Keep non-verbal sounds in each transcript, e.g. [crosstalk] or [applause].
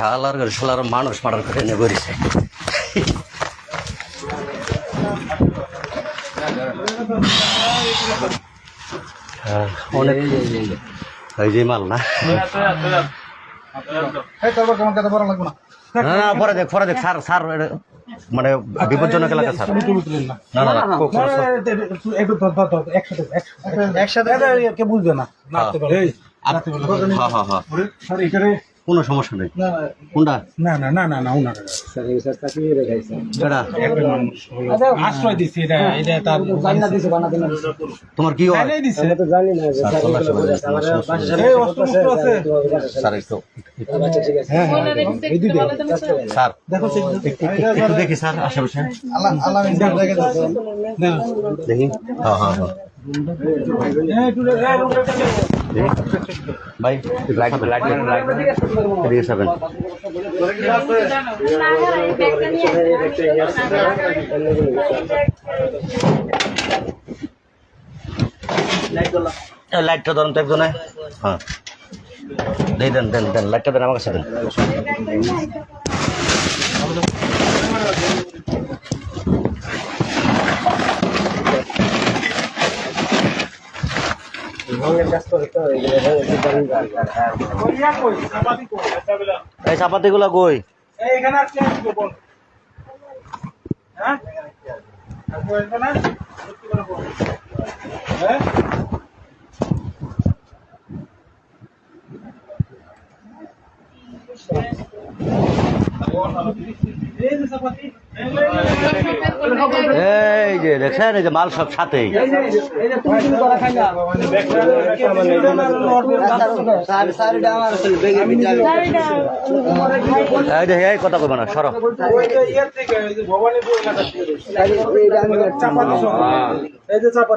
শালার শালার মানুষ মার্ডার করে এনে করেছে হ্যাঁ, অনেক এই যে মাল না না না পরে দেখ পরে দেখ স্যার স্যার মানে বিপজ্জনক এলাকা স্যার না না না একসাথে একসাথে কে বুঝবে না হ্যাঁ হ্যাঁ হ্যাঁ কোনো সমস্যা নেই। না কোনটা? না না না না না এটা একটা আশ্রয় দিচ্ছে এটা এটা তার তোমার কি হয় স্যার চলে আসো বলে দিচ্ছি, আমার সমস্যা নেই। এই অস্ত্র অস্ত্র আছে। স্যার একটু হ্যাঁ হ্যাঁ স্যার দেখো একটু দেখি স্যার আশেপাশে। দেখি হ্যাঁ হ্যাঁ হ্যাঁ। ভাই লাইট লাইট এদিকে যাবেন লাইটটা ধরুন তো একজনে। হ্যাঁ। দেই দেন দেন দেন লাইটটা দেন আমার কাছে দেন এই চাপাতিগুলো কই এই এখানে আসছে আসবে বল হ্যাঁ আসবে আসবে না সত্যি করে বল হ্যাঁ এই যে চাপাতি এই যে দেখছেন, এই যে মাল সব সাথেই। এই যে এই কথা কইবা না, সরো।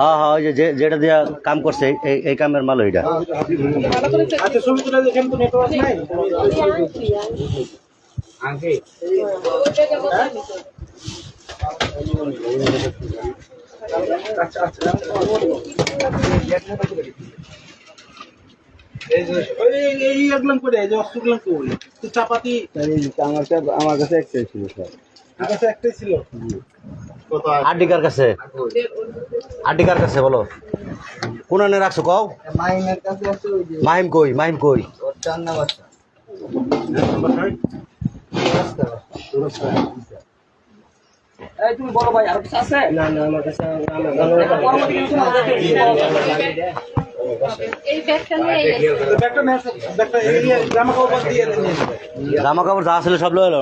হ্যাঁ হ্যাঁ ওই যে যেটা দিয়া কাম করছে, এই কামের মাল ওইটা। আচ্ছা চাপাতি আমার কাছে? আমার কাছে একটাই ছিল স্যার কাছে একটাই ছিল আডিকার কাছে আডিকার কাছে বলো। কোন রাখছো কও? মাইনের কাছে আছে মাহিম কই মাহিম কই? চার নাম আছে এই তুমি বলো ভাই আর কিছু আছে না না আমার কাছে জামা কাপড় যা ছিল সব লয়ে এটা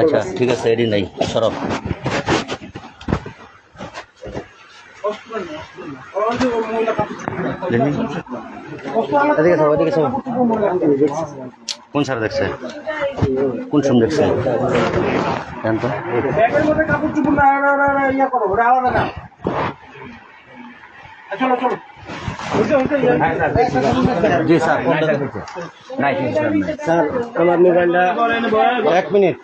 আচ্ছা ঠিক আছে এডি নাই সরব এদিকে থাকো এদিকে থাকো কোন স্যার দেখছে? কোন সময় দেখছে? জান তো। ইয়া জি স্যার স্যার আমার মোবাইলটা এক মিনিট।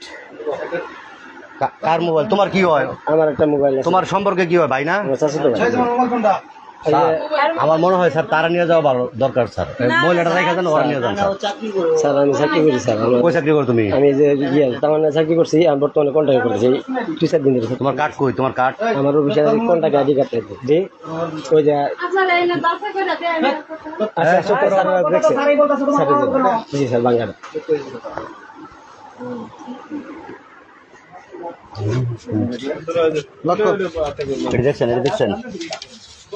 কার মোবাইল? তোমার কি হয়? আমার একটা মোবাইল তোমার সম্পর্কে কি হয় ভাই না? আমার? স্যার, মনে হয় স্যার তারা নিয়ে যাওয়া ভালো দরকার স্যার। মহিলাটা রেখে দেন ওরা নিয়ে যান স্যার। স্যার আমি চাকরি করি স্যার কই চাকরি করো তুমি? আমি যে ইয়ে তার চাকরি করছি আমি বর্তমানে কন্ট্যাক্ট করেছি দুই চার দিন ধরে তোমার কার্ড কই? তোমার কার্ড? আমার অফিসে কন্ট্যাক্ট আইডি কার্ড আছে জি? ওই যে আপনারা এনে বাসা করে দেন। আচ্ছা জি স্যার বাংলা দেখছেন এটা দেখছেন?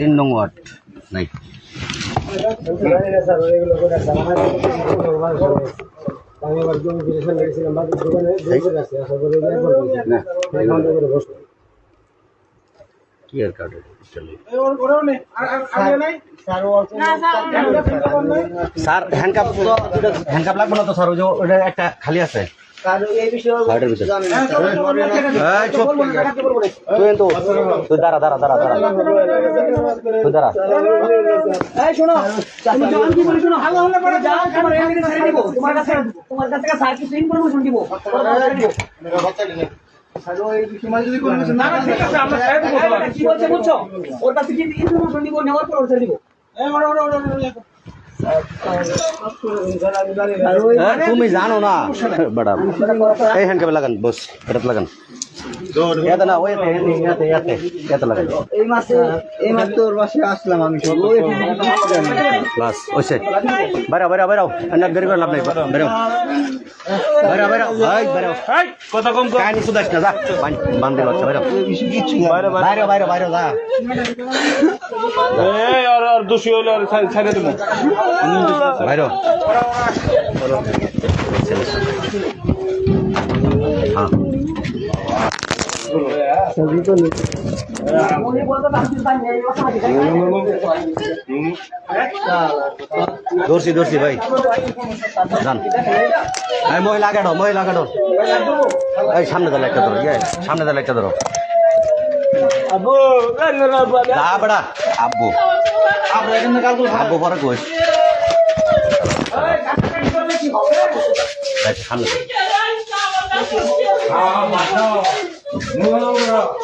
তিন নং ওয়ার্ড নাই। কি আর কার্ড স্যার। হ্যান্ডকাপ হ্যান্ডকাপ লাগবে না তো স্যার ওই যে ওটা একটা খালি আছে। হার্টের ভিতরে হ্যাঁ চলো চলো এই চুপ তুই তো তুই দাঁড়া দাঁড়া দাঁড়া দাঁড়া তুই দাঁড়া এই শোনো তুমি জবান কি বলি শোনো হাল্লা হাল্লা করে যাও তোমার এখানে ছেড়ে দিব তোমার কাছে তোমার কাছে স্যার কিছু ইনফরমেশন দিব না না ঠিক আছে আমরা ছেড়ে দেবো কি বলছে বুঝছ ওর কাছে কি ইনফরমেশন দিব নেওয়ার পর ওর ছেড়ে দিব তুমি জানো না বেটা এই হ্যান্ডকাপে লাগান বস এটা লাগান এতে না ওই এতে এতে এতে এই মাসে এই মাসে তোর বাসে আসলাম আমি সব। বাস ওইসে। বাইরে বাইরে বাইরে এনার দেরি লাভ নাই বেরো বাইরে বাইরে এই বাইরে এই কথা কম কর। কাহিনী শুধাস না যা। বান্ধে বাচ্চা বাইরে বাইরে বাইরে বাইরে যা। এই আর আর দোষী হলে আর ছা- দেবো। বাইরে হ্যাঁ। দর্শি দর্শি ভাই। যান। এই মহিলা আগে মহিলা আগে এই সামনে দাঁড়া একটা ধরো ইয়ে সামনে দাঁড়া একটা ধরো। বেড়া আব্বু। আব্বু পরে এই, সামনে। Move over [laughs] up.